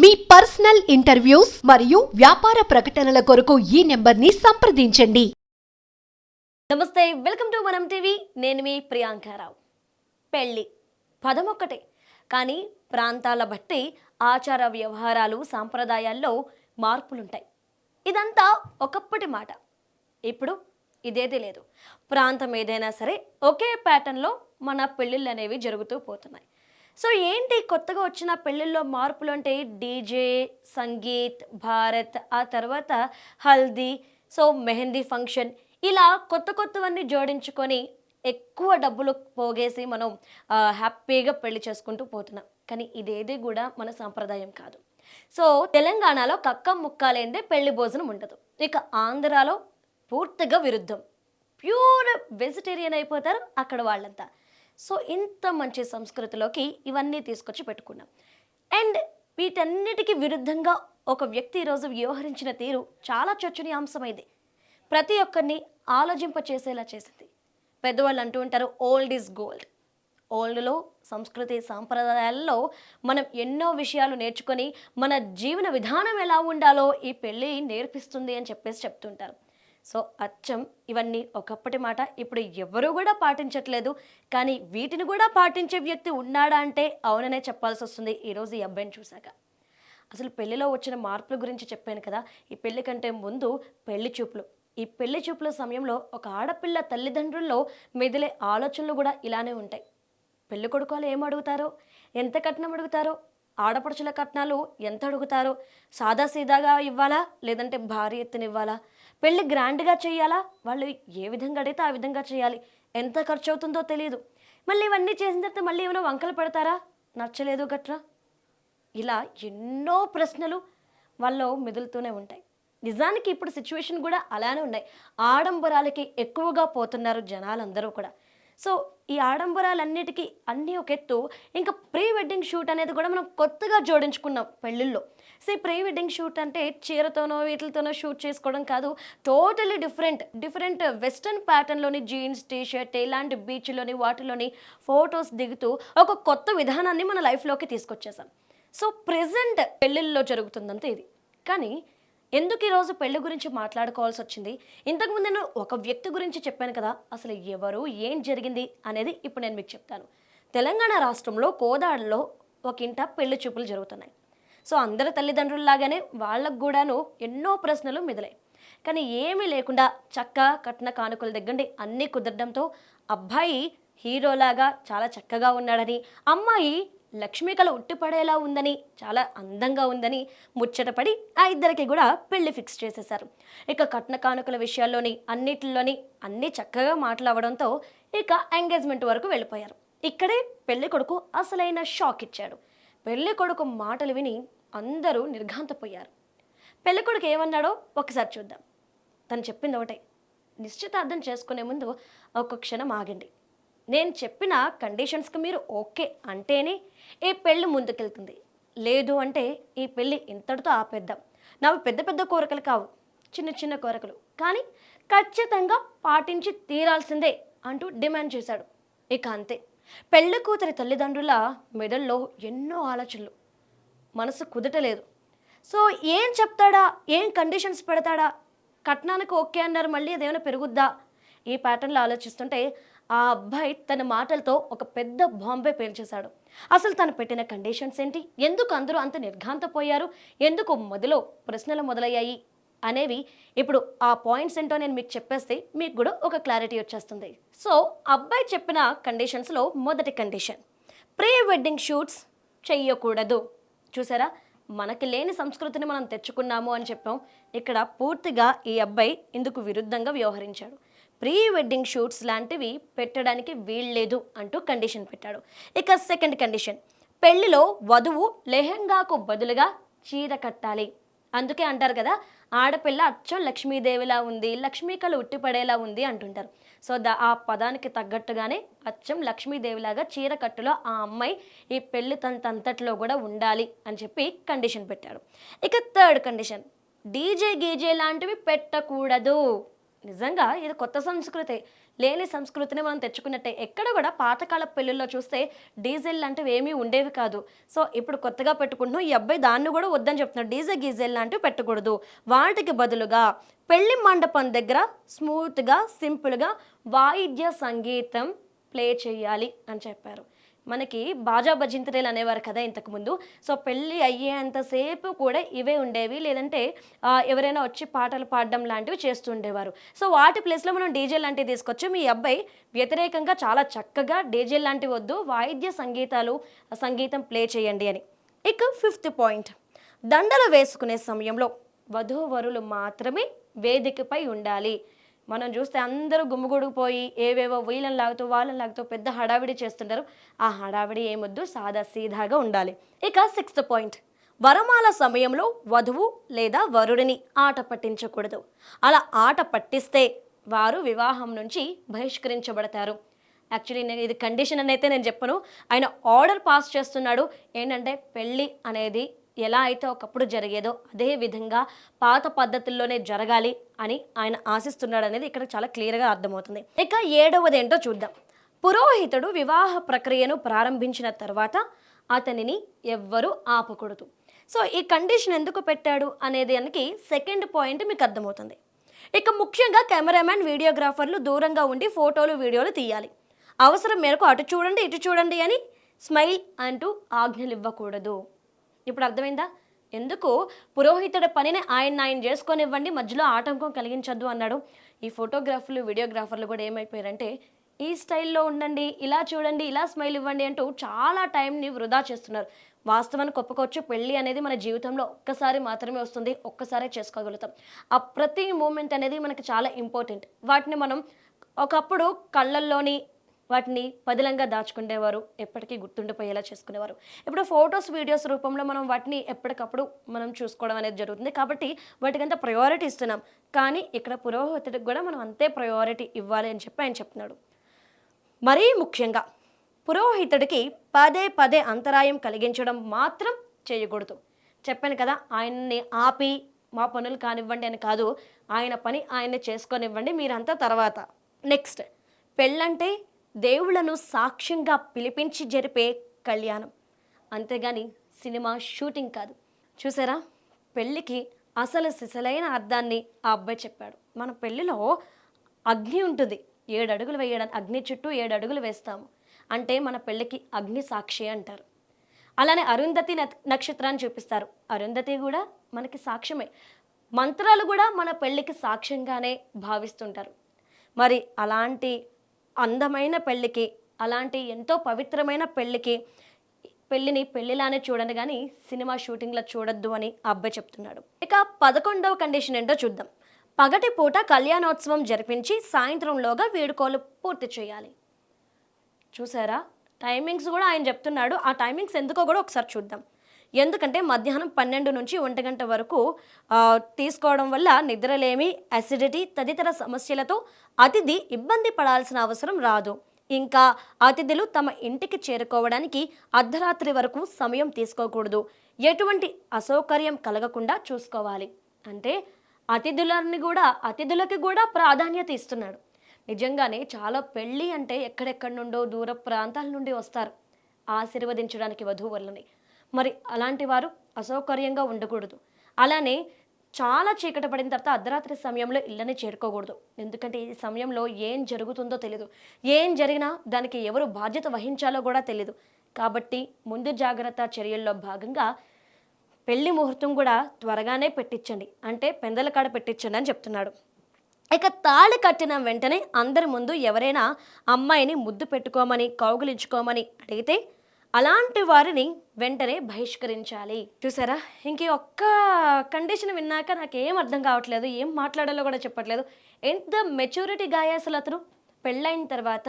మీ personal interviews మరియు వ్యాపార ప్రకటనల కొరకు ఈ నెంబర్ని సంప్రదించండి. నమస్తే వెల్కమ్ టు మనం టీవీ. నేను మీ ప్రియాంకారావు పెళ్ళి పదం ఒక్కటే కానీ ప్రాంతాల బట్టి ఆచార వ్యవహారాలు సాంప్రదాయాల్లో మార్పులుంటాయి. ఇదంతా ఒకప్పటి మాట. ఇప్పుడు ఇదేది లేదు. ప్రాంతం ఏదైనా సరే ఒకే ప్యాటర్న్లో మన పెళ్ళిళ్ళు అనేవి జరుగుతూ పోతున్నాయి. సో ఏంటి కొత్తగా వచ్చిన పెళ్ళిళ్ళలో మార్పులు అంటే డీజే సంగీత్ భారత్ ఆ తర్వాత హల్దీ సో మెహందీ ఫంక్షన్. ఇలా కొత్త కొత్తవన్నీ జోడించుకొని ఎక్కువ డబ్బులు పోగేసి మనం హ్యాపీగా పెళ్ళి చేసుకుంటూ పోతున్నాం. కానీ ఇదేది కూడా మన సాంప్రదాయం కాదు. సో తెలంగాణలో కక్క ముక్కాలేందే పెళ్ళి భోజనం ఉండదు. ఇక ఆంధ్రాలో పూర్తిగా విరుద్ధం. ప్యూర్ వెజిటేరియన్ అయిపోతారు అక్కడ వాళ్ళంతా. సో ఇంత మంచి సంస్కృతిలోకి ఇవన్నీ తీసుకొచ్చి పెట్టుకున్నాం. అండ్ వీటన్నిటికీ విరుద్ధంగా ఒక వ్యక్తి ఈరోజు వ్యవహరించిన తీరు చాలా చర్చనీయాంశమైంది. ప్రతి ఒక్కరిని ఆలోచింపచేసేలా చేసింది. పెద్దవాళ్ళు అంటూ ఉంటారు ఓల్డ్ ఈజ్ గోల్డ్ ఓల్డ్లో సంస్కృతి సాంప్రదాయాల్లో మనం ఎన్నో విషయాలు నేర్చుకొని మన జీవన విధానం ఎలా ఉండాలో ఈ పెళ్ళి నేర్పిస్తుంది అని చెప్పేసి చెప్తుంటారు. సో అచ్చం ఇవన్నీ ఒకప్పటి మాట. ఇప్పుడు ఎవరూ కూడా పాటించట్లేదు. కానీ వీటిని కూడా పాటించే వ్యక్తి ఉన్నాడా అంటే అవుననే చెప్పాల్సి వస్తుంది ఈరోజు ఈ అబ్బాయిని చూశాక. అసలు పెళ్ళిలో వచ్చిన మార్పుల గురించి చెప్పాను కదా ఈ పెళ్ళి కంటే ముందు పెళ్ళి చూపులు. ఈ పెళ్ళి చూపుల సమయంలో ఒక ఆడపిల్ల తల్లిదండ్రుల్లో మెదిలే ఆలోచనలు కూడా ఇలానే ఉంటాయి. పెళ్ళి కొడుకోలు ఏం అడుగుతారో? ఎంత కట్నం అడుగుతారో? ఆడపడుచుల కట్నాలు ఎంత అడుగుతారో సాదా సీదాగా ఇవ్వాలా? లేదంటే భారీ ఎత్తున ఇవ్వాలా? పెళ్ళి గ్రాండ్గా చేయాలా? వాళ్ళు ఏ విధంగా అడిగితే ఆ విధంగా చేయాలి. ఎంత ఖర్చు అవుతుందో తెలియదు మళ్ళీ ఇవన్నీ చేసిన తర్వాత మళ్ళీ ఏమైనా వంకలు పెడతారా? నచ్చలేదు గట్రా. ఇలా ఎన్నో ప్రశ్నలు వాళ్ళు మెదులుతూనే ఉంటాయి. నిజానికి ఇప్పుడు సిచ్యువేషన్ కూడా అలానే ఉన్నాయి. ఆడంబరాలకి ఎక్కువగా పోతున్నారు జనాలందరూ కూడా. సో ఈ ఆడంబరాలన్నిటికీ అన్నీ ఒక ఎత్తు. ఇంకా ప్రీ వెడ్డింగ్ షూట్ అనేది కూడా మనం కొత్తగా జోడించుకున్నాం పెళ్ళిళ్ళలో సో ఈ ప్రీ వెడ్డింగ్ షూట్ అంటే చీరతోనో వీటితోనో షూట్ చేసుకోవడం కాదు. Totally different. డిఫరెంట్ వెస్టర్న్ ప్యాటర్న్లోని జీన్స్ టీ షర్ట్ ఇలాంటి బీచ్లోని వాటిలోని ఫొటోస్ దిగుతూ ఒక కొత్త విధానాన్ని మన లైఫ్లోకి తీసుకొచ్చేసాం. సో ప్రెసెంట్ పెళ్ళిళ్ళలో జరుగుతుందంటే ఇది. కానీ ఎందుకు ఈరోజు పెళ్ళి గురించి మాట్లాడుకోవాల్సి వచ్చింది? ఇంతకుముందు నేను ఒక వ్యక్తి గురించి చెప్పాను కదా అసలు ఎవరు ఏం జరిగింది అనేది ఇప్పుడు నేను మీకు చెప్తాను. తెలంగాణ రాష్ట్రంలో కోదాడలో ఒక ఇంట పెళ్ళి చూపులు జరుగుతున్నాయి. సో అందరి తల్లిదండ్రుల్లాగానే వాళ్ళకు కూడాను ఎన్నో ప్రశ్నలు మెదిలాయి కానీ ఏమీ లేకుండా చక్క కట్న కానుకల దగ్గరండి అన్నీ కుదరడంతో అబ్బాయి హీరోలాగా చాలా చక్కగా ఉన్నాడని అమ్మాయి లక్ష్మికల ఉట్టిపడేలా ఉందని చాలా అందంగా ఉందని ముచ్చటపడి ఆ ఇద్దరికి కూడా పెళ్ళి ఫిక్స్ చేసేశారు. ఇక కట్న కానుకల విషయాల్లోని అన్నిటిలోని అన్నీ చక్కగా మాట్లాడడంతో ఇక ఎంగేజ్మెంట్ వరకు వెళ్ళిపోయారు. ఇక్కడే పెళ్ళి కొడుకు అసలైన షాక్ ఇచ్చాడు. పెళ్ళి కొడుకు మాటలు విని అందరూ నిర్ఘాంతపోయారు. పెళ్ళి కొడుకు ఏమన్నాడో ఒకసారి చూద్దాం. తను చెప్పింది ఒకటే. నిశ్చితార్థం చేసుకునే ముందు ఒక క్షణం ఆగండి. నేను చెప్పిన కండిషన్స్కి మీరు ఓకే అంటేనే ఈ పెళ్ళి ముందుకెళ్తుంది. లేదు అంటే ఈ పెళ్ళి ఇంతటితో ఆపేద్దాం. నాకు పెద్ద పెద్ద కోరికలు కావు. చిన్న చిన్న కోరికలు. కానీ ఖచ్చితంగా పాటించి తీరాల్సిందే అంటూ డిమాండ్ చేశాడు. ఇక అంతే. పెళ్ళి కూతురి తల్లిదండ్రుల మెదడులో ఎన్నో ఆలోచనలు. మనసు కుదటలేదు. సో ఏం చెప్తాడా? ఏం కండిషన్స్ పెడతాడా? కట్నానికి ఓకే అన్నారు మళ్ళీ అదేమైనా పెరుగుద్దా? ఈ ప్యాటర్న్లో ఆలోచిస్తుంటే ఆ అబ్బాయి తన మాటలతో ఒక పెద్ద బాంబే పేల్చేశాడు. అసలు తను పెట్టిన కండిషన్స్ ఏంటి? ఎందుకు అందరూ అంత నిర్ఘాంతపోయారు? ఎందుకు మొదలో ప్రశ్నలు మొదలయ్యాయి? అనేవి ఇప్పుడు ఆ పాయింట్స్ ఏంటో నేను మీకు చెప్పేస్తే మీకు కూడా ఒక క్లారిటీ వచ్చేస్తుంది. సో అబ్బాయి చెప్పిన కండిషన్స్లో మొదటి కండిషన్. ప్రీ వెడ్డింగ్ షూట్స్ చెయ్యకూడదు. చూసారా? మనకి లేని సంస్కృతిని మనం తెచ్చుకున్నాము అని చెప్పాం. ఇక్కడ పూర్తిగా ఈ అబ్బాయి ఇందుకు విరుద్ధంగా వ్యవహరించాడు. ప్రీ వెడ్డింగ్ షూట్స్ లాంటివి పెట్టడానికి వీల్లేదు అంటూ కండిషన్ పెట్టాడు. ఇక సెకండ్ కండిషన్ పెళ్ళిలో వధువు లెహంగాకు బదులుగా చీర కట్టాలి. అందుకే అంటారు కదా ఆడపిల్ల అచ్చం లక్ష్మీదేవిలా ఉంది లక్ష్మీ కళ ఉట్టిపడేలా ఉంది అంటుంటారు. సో దా ఆ పదానికి తగ్గట్టుగానే అచ్చం లక్ష్మీదేవిలాగా చీర కట్టులో ఆ అమ్మాయి ఈ పెళ్ళి తంతట్లో కూడా ఉండాలి అని చెప్పి కండిషన్ పెట్టాడు. ఇక థర్డ్ కండిషన్ డీజే గీజే లాంటివి పెట్టకూడదు. నిజంగా ఇది కొత్త సంస్కృతి. లేని సంస్కృతిని మనం తెచ్చుకున్నట్టే. ఎక్కడ కూడా పాతకాల పెళ్ళిళ్ళలో చూస్తే డీజిల్ లాంటివి ఏమీ ఉండేవి కాదు. సో ఇప్పుడు కొత్తగా పెట్టుకుంటున్నాం. ఈ అబ్బాయి దాన్ని కూడా వద్దని చెప్తున్నాడు. డీజిల్ గీజెల్ లాంటివి పెట్టకూడదు. వాటికి బదులుగా పెళ్ళి మండపం దగ్గర స్మూత్గా సింపుల్గా వాయిద్య సంగీతం ప్లే చేయాలి అని చెప్పారు. మనకి బాజా భజింతరేలు అనేవారు కదా ఇంతకుముందు. సో పెళ్ళి అయ్యేంతసేపు కూడా ఇవే ఉండేవి. లేదంటే ఎవరైనా వచ్చి పాటలు పాడడం లాంటివి చేస్తూ ఉండేవారు. సో వాటి ప్లేస్లో మనం డీజే లాంటివి తీసుకొచ్చి. మీ అబ్బాయి వ్యతిరేకంగా చాలా చక్కగా డీజే లాంటివి వద్దు వాయిద్య సంగీతాలు సంగీతం ప్లే చేయండి అని. ఇక ఫిఫ్త్ పాయింట్. దండలు వేసుకునే సమయంలో వధూవరులు మాత్రమే వేదికపై ఉండాలి. మనం చూస్తే అందరూ గుమ్ముగుడిపోయి ఏవేవో వీళ్ళని లాగుతూ వాళ్ళని లాగుతూ పెద్ద హడావిడి చేస్తుంటారు. ఆ హడావిడి ఏమొద్దు సాదా సీదాగా ఉండాలి. ఇక సిక్స్త్ పాయింట్. వరమాల సమయంలో వధువు లేదా వరుడిని ఆట పట్టించకూడదు. అలా ఆట పట్టిస్తే వారు వివాహం నుంచి బహిష్కరించబడతారు. యాక్చువల్లీ నేను ఇది కండిషన్ అని అయితే నేను చెప్పను. ఆయన ఆర్డర్ పాస్ చేస్తున్నాడు. ఏంటంటే పెళ్ళి అనేది ఎలా అయితే ఒకప్పుడు జరిగేదో అదే విధంగా పాత పద్ధతుల్లోనే జరగాలి అని ఆయన ఆశిస్తున్నాడు అనేది ఇక్కడ చాలా క్లియర్గా అర్థమవుతుంది. ఇక ఏడవది ఏంటో చూద్దాం. పురోహితుడు వివాహ ప్రక్రియను ప్రారంభించిన తర్వాత అతనిని ఎవ్వరూ ఆపకూడదు. సో ఈ కండిషన్ ఎందుకు పెట్టాడు అనేది దానికి సెకండ్ పాయింట్ మీకు అర్థమవుతుంది. ఇక ముఖ్యంగా కెమెరామ్యాన్ వీడియోగ్రాఫర్లు దూరంగా ఉండి ఫోటోలు వీడియోలు తీయాలి. అవసరం మేరకు అటు చూడండి ఇటు చూడండి అని స్మైల్ అంటూ ఆజ్ఞలు ఇవ్వకూడదు ఇప్పుడు అర్థమైందా? ఎందుకు? పురోహితుడి పనిని ఆయన ఆయన చేసుకొనివ్వండి మధ్యలో ఆటంకం కలిగించద్దు అన్నాడు. ఈ ఫోటోగ్రాఫర్లు వీడియోగ్రాఫర్లు కూడా ఏమైపోయారంటే ఈ స్టైల్లో ఉండండి ఇలా చూడండి ఇలా స్మైల్ ఇవ్వండి అంటూ చాలా టైంని వృధా చేస్తున్నారు. వాస్తవానికి ఒప్పుకోవచ్చు పెళ్ళి అనేది మన జీవితంలో ఒక్కసారి మాత్రమే వస్తుంది ఒక్కసారే చేసుకోగలుగుతాం. ఆ ప్రతి మూమెంట్ అనేది మనకి చాలా ఇంపార్టెంట్. వాటిని మనం ఒకప్పుడు కళ్ళల్లోని వాటిని పదిలంగా దాచుకునేవారు ఎప్పటికీ గుర్తుండిపోయేలా చేసుకునేవారు. ఇప్పుడు ఫొటోస్ వీడియోస్ రూపంలో మనం వాటిని ఎప్పటికప్పుడు మనం చూసుకోవడం అనేది జరుగుతుంది. కాబట్టి వాటికంత ప్రయారిటీ ఇస్తున్నాం. కానీ ఇక్కడ పురోహితుడికి కూడా మనం అంతే ప్రయారిటీ ఇవ్వాలి అని చెప్పి ఆయన చెప్తున్నాడు. మరీ ముఖ్యంగా పురోహితుడికి పదే పదే అంతరాయం కలిగించడం మాత్రం చేయకూడదు. చెప్పాను కదా ఆయన్ని ఆపి మా పనులు కానివ్వండి అని కాదు ఆయన పని ఆయన్ని చేసుకొనివ్వండి మీరంతా తర్వాత. నెక్స్ట్ పెళ్ళంటే దేవుళ్ళను సాక్ష్యంగా పిలిపించి జరిపే కళ్యాణం. అంతేగాని సినిమా షూటింగ్ కాదు. చూసారా? పెళ్ళికి అసలు సిసలైన అర్థాన్ని ఆ అబ్బాయి చెప్పాడు. మన పెళ్ళిలో అగ్ని ఉంటుంది. ఏడు అడుగులు వేయడానికి అగ్ని చుట్టూ ఏడు అడుగులు వేస్తాము. అంటే మన పెళ్ళికి అగ్ని సాక్షి అంటారు. అలానే అరుంధతి నక్షత్రాన్ని చూపిస్తారు. అరుంధతి కూడా మనకి సాక్ష్యమే. మంత్రాలు కూడా మన పెళ్ళికి సాక్ష్యంగానే భావిస్తుంటారు. మరి అలాంటి అందమైన పెళ్ళికి అలాంటి ఎంతో పవిత్రమైన పెళ్ళికి పెళ్ళిని పెళ్ళిలానే చూడండి కానీ సినిమా షూటింగ్లో చూడొద్దు అని అబ్బాయి చెప్తున్నాడు. ఇక పదకొండవ కండిషన్ ఏంటో చూద్దాం. పగటి పూట కళ్యాణోత్సవం జరిపించి సాయంత్రంలోగా వేడుకోలు పూర్తి చేయాలి. చూసారా? టైమింగ్స్ కూడా ఆయన చెప్తున్నాడు. ఆ టైమింగ్స్ ఎందుకో కూడా ఒకసారి చూద్దాం. ఎందుకంటే మధ్యాహ్నం పన్నెండు నుంచి ఒంటి గంట వరకు తీసుకోవడం వల్ల నిద్రలేమి అసిడిటీ తదితర సమస్యలతో అతిథి ఇబ్బంది పడాల్సిన అవసరం రాదు. ఇంకా అతిథులు తమ ఇంటికి చేరుకోవడానికి అర్ధరాత్రి వరకు సమయం తీసుకోకూడదు. ఎటువంటి అసౌకర్యం కలగకుండా చూసుకోవాలి. అంటే అతిథులని కూడా అతిథులకి కూడా ప్రాధాన్యత ఇస్తున్నాడు. నిజంగానే చాలా పెళ్ళి అంటే ఎక్కడెక్కడి నుండో దూర ప్రాంతాల నుండి వస్తారు. ఆశీర్వదించడానికి వధూవరులని. మరి అలాంటి వారు అసౌకర్యంగా ఉండకూడదు. అలానే చాలా చీకటి పడిన తర్వాత అర్ధరాత్రి సమయంలో ఇళ్ళని చేరుకోకూడదు. ఎందుకంటే ఈ సమయంలో ఏం జరుగుతుందో తెలియదు ఏం జరిగినా దానికి ఎవరు బాధ్యత వహించాలో కూడా తెలియదు కాబట్టి ముందు జాగ్రత్త చర్యల్లో భాగంగా పెళ్ళి ముహూర్తం కూడా త్వరగానే పెట్టించండి. అంటే పెందల కాడ పెట్టించండి అని చెప్తున్నాడు. ఇక తాళి కట్టిన వెంటనే అందరి ముందు ఎవరైనా అమ్మాయిని ముద్దు పెట్టుకోమని కౌగులించుకోమని అడిగితే అలాంటి వారిని వెంటనే బహిష్కరించాలి. చూసారా? ఇంక ఒక్క కండిషన్ విన్నాక నాకు ఏం అర్థం కావట్లేదు ఏం మాట్లాడాలో కూడా చెప్పట్లేదు. ఎంత మెచ్యూరిటీ గాయ అసలు అతను? పెళ్ళైన తర్వాత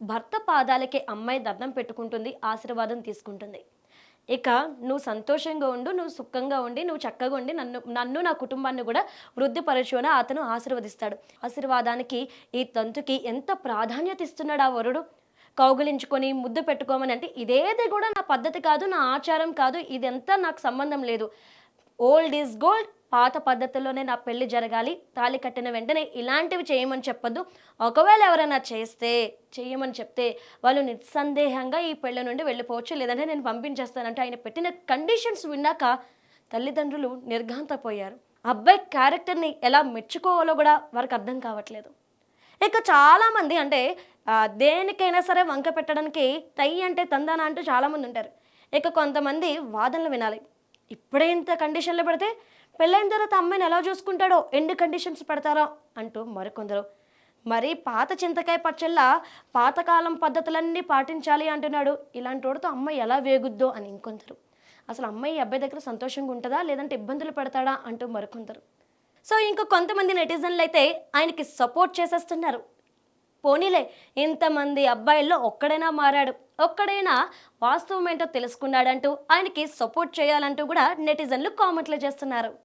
భర్త పాదాలకి అమ్మాయి దండం పెట్టుకుంటుంది ఆశీర్వాదం తీసుకుంటుంది. ఇక నువ్వు సంతోషంగా ఉండు నువ్వు సుఖంగా ఉండి నువ్వు చక్కగా ఉండి నన్ను నన్ను నా కుటుంబాన్ని కూడా వృద్ధిపరచు అని అతను ఆశీర్వదిస్తాడు. ఆశీర్వాదానికి ఈ తంతుకి ఎంత ప్రాధాన్యత ఇస్తున్నాడు ఆ వరుడు? కౌగులించుకొని ముద్దు పెట్టుకోమని అంటే ఇదేది కూడా నా పద్ధతి కాదు నా ఆచారం కాదు ఇదంతా నాకు సంబంధం లేదు. ఓల్డ్ ఈజ్ గోల్డ్ పాత పద్ధతిలోనే నా పెళ్ళి జరగాలి. తాళి కట్టిన వెంటనే ఇలాంటివి చేయమని చెప్పొద్దు. ఒకవేళ ఎవరైనా చేస్తే చేయమని చెప్తే వాళ్ళు నిస్సందేహంగా ఈ పెళ్ళి నుండి వెళ్ళిపోవచ్చు. లేదంటే నేను పంపించేస్తానంటే ఆయన పెట్టిన కండిషన్స్ విన్నాక తల్లిదండ్రులు నిర్ఘాంతపోయారు. అబ్బాయి క్యారెక్టర్ని ఎలా మెచ్చుకోవాలో కూడా వారికి అర్థం కావట్లేదు. ఇక చాలామంది అంటే దేనికైనా సరే వంక పెట్టడానికి తై అంటే తందాన అంటూ చాలామంది ఉంటారు. ఇక కొంతమంది వాదనలు వినాలి. ఇప్పుడే ఇంత కండిషన్లు పెడితే పెళ్ళైన తర్వాత అమ్మాయిని ఎలా చూసుకుంటాడో ఎన్ని కండిషన్స్ పెడతారో అంటూ మరికొందరు. మరి పాత చింతకాయ పచ్చళ్ళ పాతకాలం పద్ధతులన్నీ పాటించాలి అంటున్నాడు. ఇలాంటి వాడితో అమ్మాయి ఎలా వేగుద్దో అని ఇంకొందరు. అసలు అమ్మాయి అబ్బాయి దగ్గర సంతోషంగా ఉంటుందా లేదంటే ఇబ్బందులు పడతాడా అంటూ మరికొందరు. సో ఇంకా కొంతమంది నెటిజన్లు అయితే ఆయనకి సపోర్ట్ చేసేస్తున్నారు. పోనీలే ఇంతమంది అబ్బాయిల్లో ఒక్కడైనా మారాడు. ఒక్కడైనా వాస్తవం ఏంటో తెలుసుకున్నాడంటూ ఆయనకి సపోర్ట్ చేయాలంటూ కూడా నెటిజన్లు కామెంట్లు చేస్తున్నారు.